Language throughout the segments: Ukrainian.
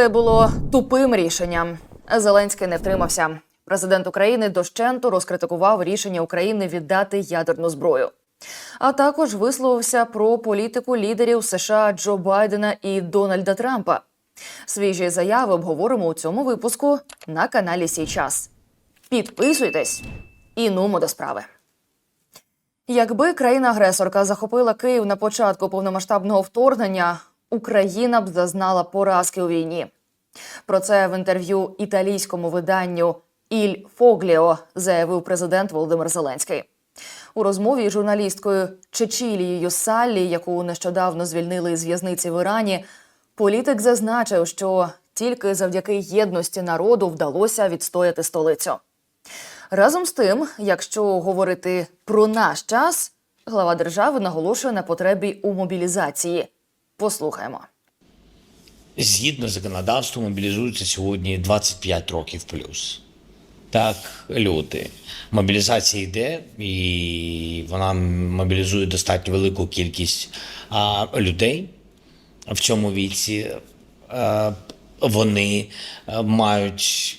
Це було тупим рішенням. Зеленський не втримався. Президент України дощенту розкритикував рішення України віддати ядерну зброю. А також висловився про політику лідерів США Джо Байдена і Дональда Трампа. Свіжі заяви обговоримо у цьому випуску на каналі Сій час. Підписуйтесь і нумо до справи. Якби країна-агресорка захопила Київ на початку повномасштабного вторгнення, Україна б зазнала поразки у війні. Про це в інтерв'ю італійському виданню Іль Фогліо заявив президент Володимир Зеленський. У розмові з журналісткою Чечілією Саллі, яку нещодавно звільнили з в'язниці в Ірані, політик зазначив, що тільки завдяки єдності народу вдалося відстояти столицю. Разом з тим, якщо говорити про наш час, глава держави наголошує на потребі у мобілізації. Послухаємо. Згідно з законодавством мобілізуються сьогодні 25 років плюс. Так, люди. Мобілізація йде, і вона мобілізує достатньо велику кількість а, людей в цьому віці. А, вони а, мають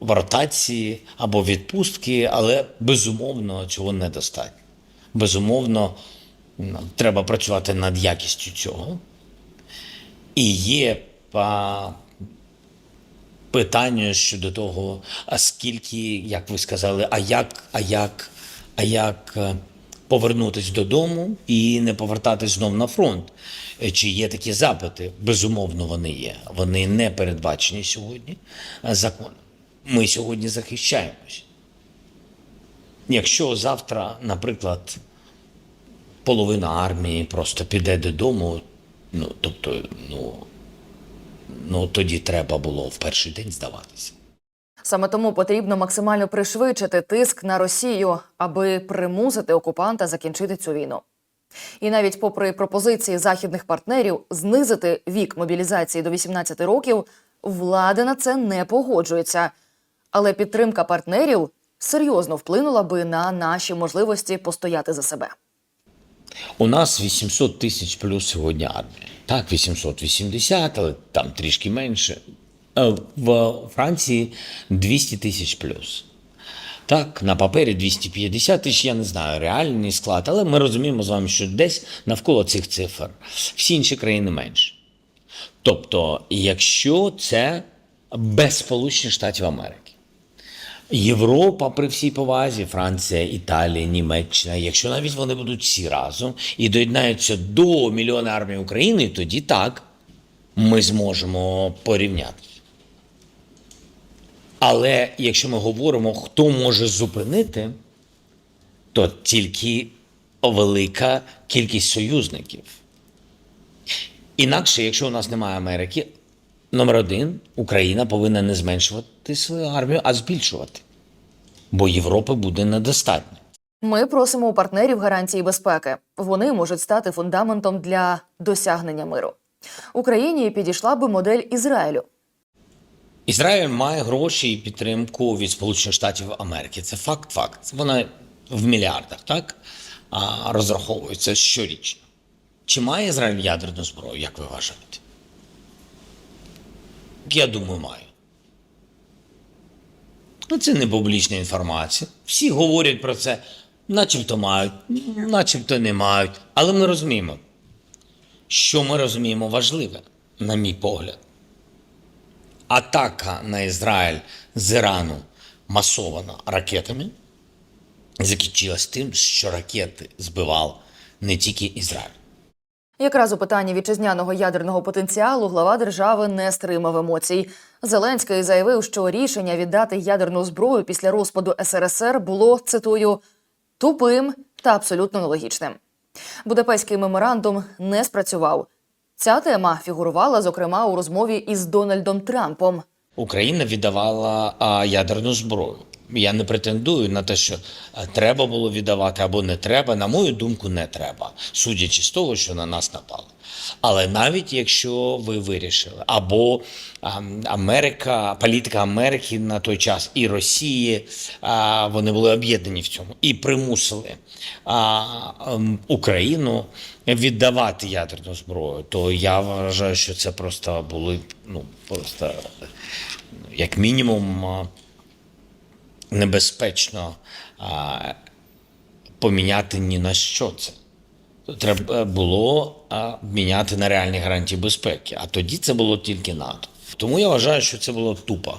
ротації або відпустки, але безумовно цього недостатньо. Безумовно, треба працювати над якістю цього. І є питання щодо того, а скільки, як ви сказали, а як, а як, а як е, повернутись додому і не повертатись знов на фронт. Е, Чи є такі запити? Безумовно, вони є. Вони не передбачені сьогодні е, законом. Ми сьогодні захищаємось. Якщо завтра, наприклад, половина армії просто піде додому, ну тобто, ну, ну тоді треба було в перший день здаватися. Саме тому потрібно максимально пришвидшити тиск на Росію, аби примусити окупанта закінчити цю війну. І навіть попри пропозиції західних партнерів знизити вік мобілізації до 18 років, влада на це не погоджується. Але підтримка партнерів серйозно вплинула би на наші можливості постояти за себе. У нас 800 тисяч плюс сьогодні армія. Так, 880, але там трішки менше. Е, В Франції 200 тисяч плюс. Так, на папері 250 тисяч, я не знаю, реальний склад, але ми розуміємо з вами, що десь навколо цих цифр всі інші країни менше. Тобто, якщо це без Сполучених Штатів Америки. Європа при всій повазі, Франція, Італія, Німеччина. Якщо навіть вони будуть всі разом і доєднаються до мільйона армії України, тоді так ми зможемо порівняти. Але якщо ми говоримо, хто може зупинити, то тільки велика кількість союзників. Інакше, якщо у нас немає Америки, номер один Україна повинна не зменшувати свою армію, а збільшувати. Бо Європи буде недостатньо. Ми просимо у партнерів гарантії безпеки. Вони можуть стати фундаментом для досягнення миру. Україні підійшла би модель Ізраїлю. Ізраїль має гроші і підтримку від Сполучених Штатів Америки. Це факт, факт. Вона в мільярдах, так? А, розраховується щорічно. Чи має Ізраїль ядерну зброю, як ви вважаєте? Я думаю, має. Ну, це не публічна інформація. Всі говорять про це, начебто мають, начебто не мають. Але ми розуміємо, що ми розуміємо важливе, на мій погляд. Атака на Ізраїль з Ірану масована ракетами закінчилась тим, що ракети збивав не тільки Ізраїль. Якраз у питанні вітчизняного ядерного потенціалу глава держави не стримав емоцій. Зеленський заявив, що рішення віддати ядерну зброю після розпаду СРСР було цитую тупим та абсолютно нелогічним. Будапештський меморандум не спрацював. Ця тема фігурувала зокрема у розмові із Дональдом Трампом. Україна віддавала ядерну зброю. Я не претендую на те, що треба було віддавати або не треба. На мою думку, не треба, судячи з того, що на нас напали. Але навіть якщо ви вирішили, або Америка, політика Америки на той час і Росії, вони були об'єднані в цьому і примусили ем, Україну віддавати ядерну зброю, то я вважаю, що це просто були ну просто як мінімум небезпечно а, поміняти ні на що це. Треба було а, міняти на реальні гарантії безпеки. А тоді це було тільки НАТО. Тому я вважаю, що це було тупо.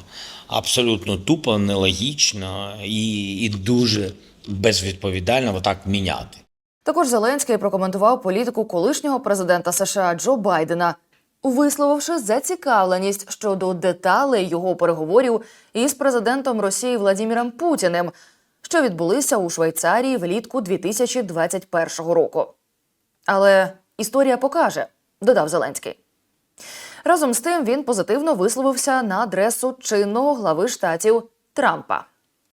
Абсолютно тупо, нелогічно і, і дуже безвідповідально отак міняти. Також Зеленський прокоментував політику колишнього президента США Джо Байдена, висловивши зацікавленість щодо деталей його переговорів із президентом Росії Владіміром Путіним, що відбулися у Швейцарії влітку 2021 року. Але історія покаже, додав Зеленський. Разом з тим він позитивно висловився на адресу чинного глави штатів Трампа.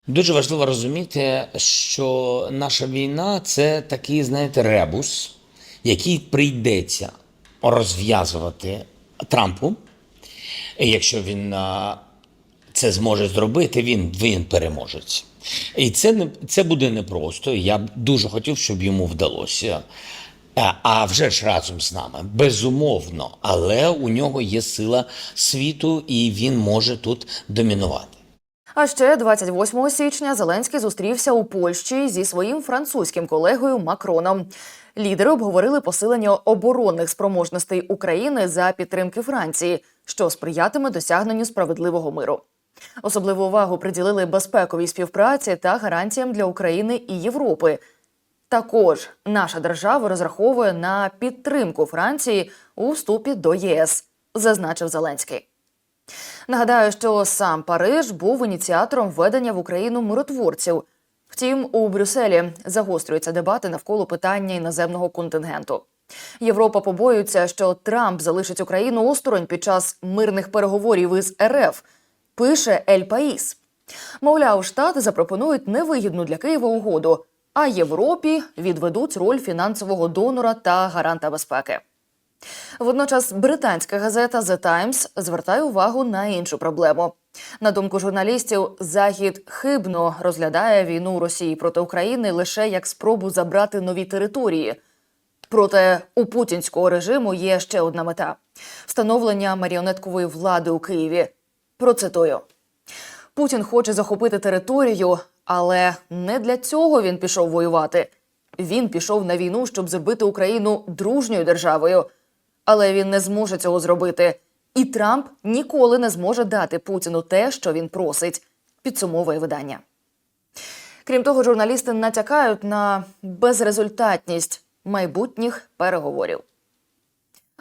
Дуже важливо розуміти, що наша війна це такий, знаєте, ребус, який прийдеться розв'язувати Трампу. Якщо він це зможе зробити, він, він переможець. І це не це буде непросто. Я б дуже хотів, щоб йому вдалося. А, вже ж разом з нами, безумовно, але у нього є сила світу, і він може тут домінувати. А ще 28 січня Зеленський зустрівся у Польщі зі своїм французьким колегою Макроном. Лідери обговорили посилення оборонних спроможностей України за підтримки Франції, що сприятиме досягненню справедливого миру. Особливу увагу приділили безпековій співпраці та гарантіям для України і Європи. Також наша держава розраховує на підтримку Франції у вступі до ЄС, зазначив Зеленський. Нагадаю, що сам Париж був ініціатором введення в Україну миротворців. Втім, у Брюсселі загострюються дебати навколо питання іноземного контингенту. Європа побоюється, що Трамп залишить Україну осторонь під час мирних переговорів із РФ. Пише Ель Паїс. Мовляв, штати запропонують невигідну для Києва угоду, а Європі відведуть роль фінансового донора та гаранта безпеки. Водночас британська газета The Times звертає увагу на іншу проблему. На думку журналістів, Захід хибно розглядає війну Росії проти України лише як спробу забрати нові території. Проте у путінського режиму є ще одна мета встановлення маріонеткової влади у Києві. Процитую. Путін хоче захопити територію, але не для цього він пішов воювати. Він пішов на війну, щоб зробити Україну дружньою державою. Але він не зможе цього зробити. І Трамп ніколи не зможе дати Путіну те, що він просить, підсумовує видання. Крім того, журналісти натякають на безрезультатність майбутніх переговорів.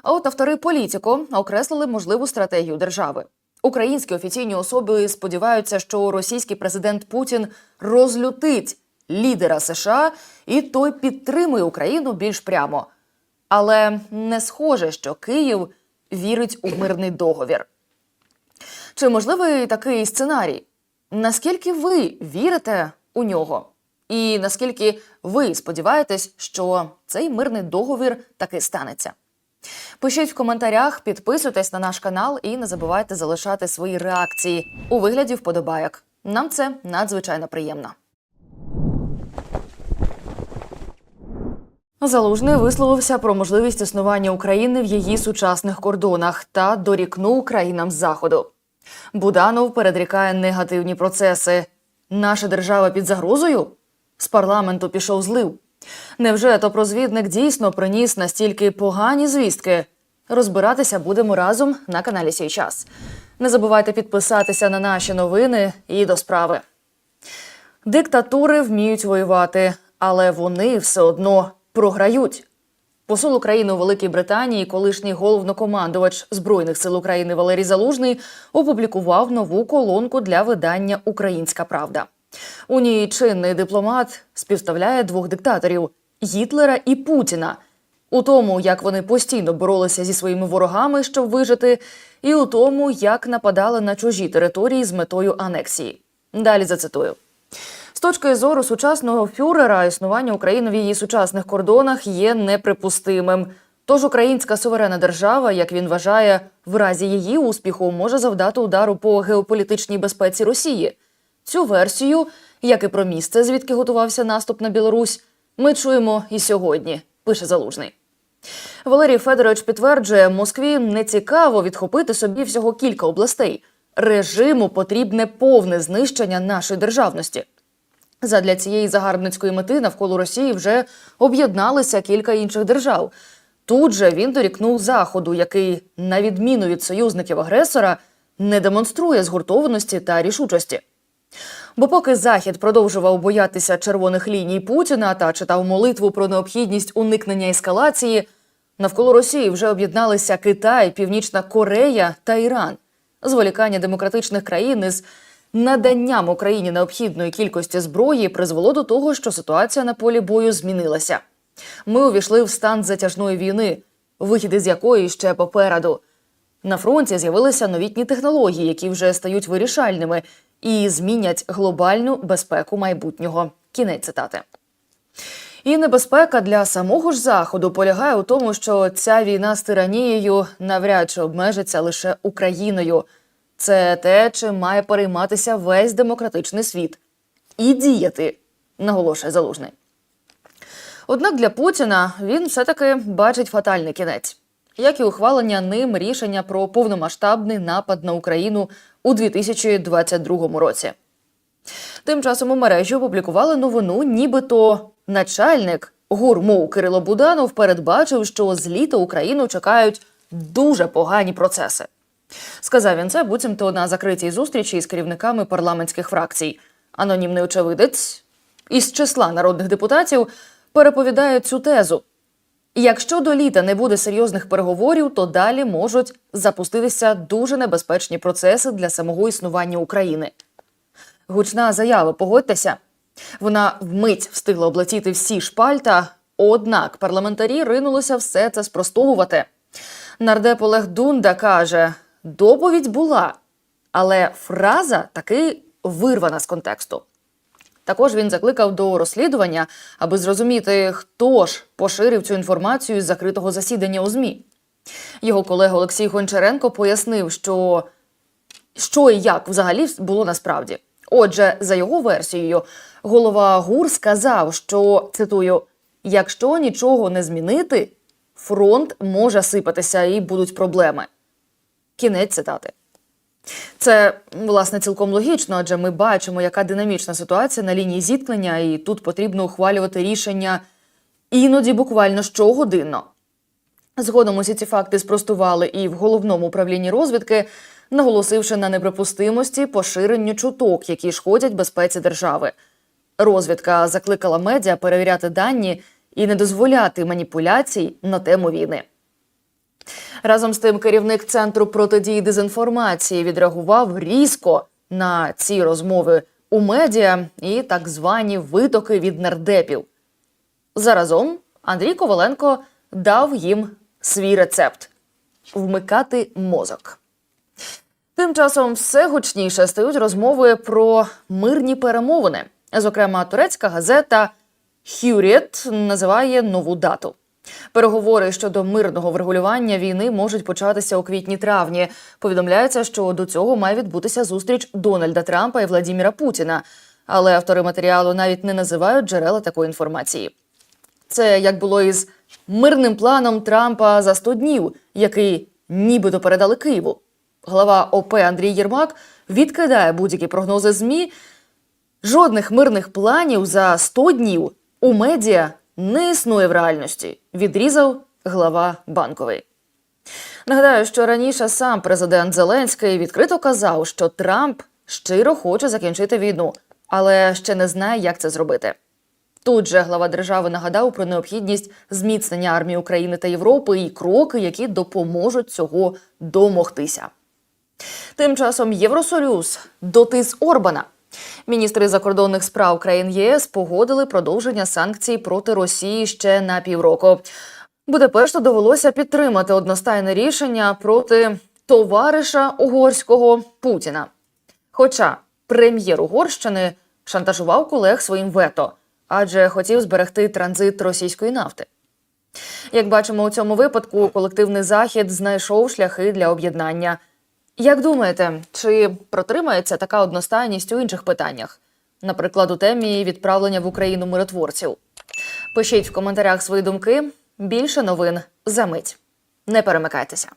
А от автори політико окреслили можливу стратегію держави. Українські офіційні особи сподіваються, що російський президент Путін розлютить лідера США, і той підтримує Україну більш прямо. Але не схоже, що Київ вірить у мирний договір. Чи можливий такий сценарій? Наскільки ви вірите у нього? І наскільки ви сподіваєтесь, що цей мирний договір таки станеться? Пишіть в коментарях, підписуйтесь на наш канал і не забувайте залишати свої реакції у вигляді вподобайок. Нам це надзвичайно приємно. Залужний висловився про можливість існування України в її сучасних кордонах та дорікнув країнам заходу. Буданов передрікає негативні процеси. Наша держава під загрозою? З парламенту пішов злив. Невже топрозвідник дійсно приніс настільки погані звістки? Розбиратися будемо разом на каналі Сій час. Не забувайте підписатися на наші новини і до справи. Диктатури вміють воювати, але вони все одно програють. Посол України у Великій Британії, колишній головнокомандувач Збройних сил України Валерій Залужний опублікував нову колонку для видання Українська Правда. У ній чинний дипломат співставляє двох диктаторів Гітлера і Путіна у тому, як вони постійно боролися зі своїми ворогами, щоб вижити, і у тому, як нападали на чужі території з метою анексії. Далі зацитую. З точки зору сучасного фюрера, існування України в її сучасних кордонах є неприпустимим. Тож українська суверенна держава, як він вважає, в разі її успіху може завдати удару по геополітичній безпеці Росії. Цю версію, як і про місце, звідки готувався наступ на Білорусь, ми чуємо і сьогодні. Пише залужний. Валерій Федорович підтверджує, Москві не цікаво відхопити собі всього кілька областей. Режиму потрібне повне знищення нашої державності. Задля цієї загарбницької мети навколо Росії вже об'єдналися кілька інших держав. Тут же він дорікнув Заходу, який, на відміну від союзників агресора, не демонструє згуртованості та рішучості. Бо поки Захід продовжував боятися червоних ліній Путіна та читав молитву про необхідність уникнення ескалації, навколо Росії вже об'єдналися Китай, Північна Корея та Іран. Зволікання демократичних країн із наданням Україні необхідної кількості зброї призвело до того, що ситуація на полі бою змінилася. Ми увійшли в стан затяжної війни, вихід із якої ще попереду. На фронті з'явилися новітні технології, які вже стають вирішальними і змінять глобальну безпеку майбутнього. Кінець цитати. І небезпека для самого ж заходу полягає у тому, що ця війна з тиранією навряд чи обмежиться лише Україною. Це те, чим має перейматися весь демократичний світ і діяти, наголошує залужний. Однак для Путіна він все-таки бачить фатальний кінець, як і ухвалення ним рішення про повномасштабний напад на Україну у 2022 році. Тим часом у мережі опублікували новину, нібито начальник гурму Кирило Буданов передбачив, що з літа Україну чекають дуже погані процеси. Сказав він це буцімто на закритій зустрічі із керівниками парламентських фракцій. Анонімний очевидець із числа народних депутатів переповідає цю тезу. Якщо до літа не буде серйозних переговорів, то далі можуть запуститися дуже небезпечні процеси для самого існування України. Гучна заява, погодьтеся. Вона вмить встигла облетіти всі шпальта, однак парламентарі ринулися все це спростовувати. Нардеп Олег Дунда каже: доповідь була, але фраза таки вирвана з контексту. Також він закликав до розслідування, аби зрозуміти, хто ж поширив цю інформацію з закритого засідання у ЗМІ. Його колега Олексій Гончаренко пояснив, що що і як взагалі було насправді. Отже, за його версією, голова ГУР сказав, що цитую: якщо нічого не змінити, фронт може сипатися і будуть проблеми. Кінець цитати. Це власне цілком логічно, адже ми бачимо, яка динамічна ситуація на лінії зіткнення, і тут потрібно ухвалювати рішення іноді буквально щогодинно. Згодом усі ці факти спростували і в головному управлінні розвідки, наголосивши на неприпустимості поширенню чуток, які шкодять безпеці держави. Розвідка закликала медіа перевіряти дані і не дозволяти маніпуляцій на тему війни. Разом з тим, керівник центру протидії дезінформації відреагував різко на ці розмови у медіа і так звані витоки від нардепів. Заразом Андрій Коваленко дав їм свій рецепт вмикати мозок. Тим часом все гучніше стають розмови про мирні перемовини. Зокрема, турецька газета Хюрєт називає нову дату. Переговори щодо мирного врегулювання війни можуть початися у квітні-травні. Повідомляється, що до цього має відбутися зустріч Дональда Трампа і Владіміра Путіна. Але автори матеріалу навіть не називають джерела такої інформації. Це як було із мирним планом Трампа за 100 днів, який нібито передали Києву. Глава ОП Андрій Єрмак відкидає будь-які прогнози ЗМІ. Жодних мирних планів за 100 днів у медіа не існує в реальності, відрізав глава банковий. Нагадаю, що раніше сам президент Зеленський відкрито казав, що Трамп щиро хоче закінчити війну, але ще не знає, як це зробити. Тут же глава держави нагадав про необхідність зміцнення армії України та Європи і кроки, які допоможуть цього домогтися. Тим часом Євросоюз дотис Орбана. Міністри закордонних справ країн ЄС погодили продовження санкцій проти Росії ще на півроку. Будапешту довелося підтримати одностайне рішення проти товариша угорського Путіна. Хоча прем'єр Угорщини шантажував колег своїм вето, адже хотів зберегти транзит російської нафти. Як бачимо, у цьому випадку колективний захід знайшов шляхи для об'єднання. Як думаєте, чи протримається така одностайність у інших питаннях? Наприклад, у темі відправлення в Україну миротворців? Пишіть в коментарях свої думки. Більше новин за мить. Не перемикайтеся.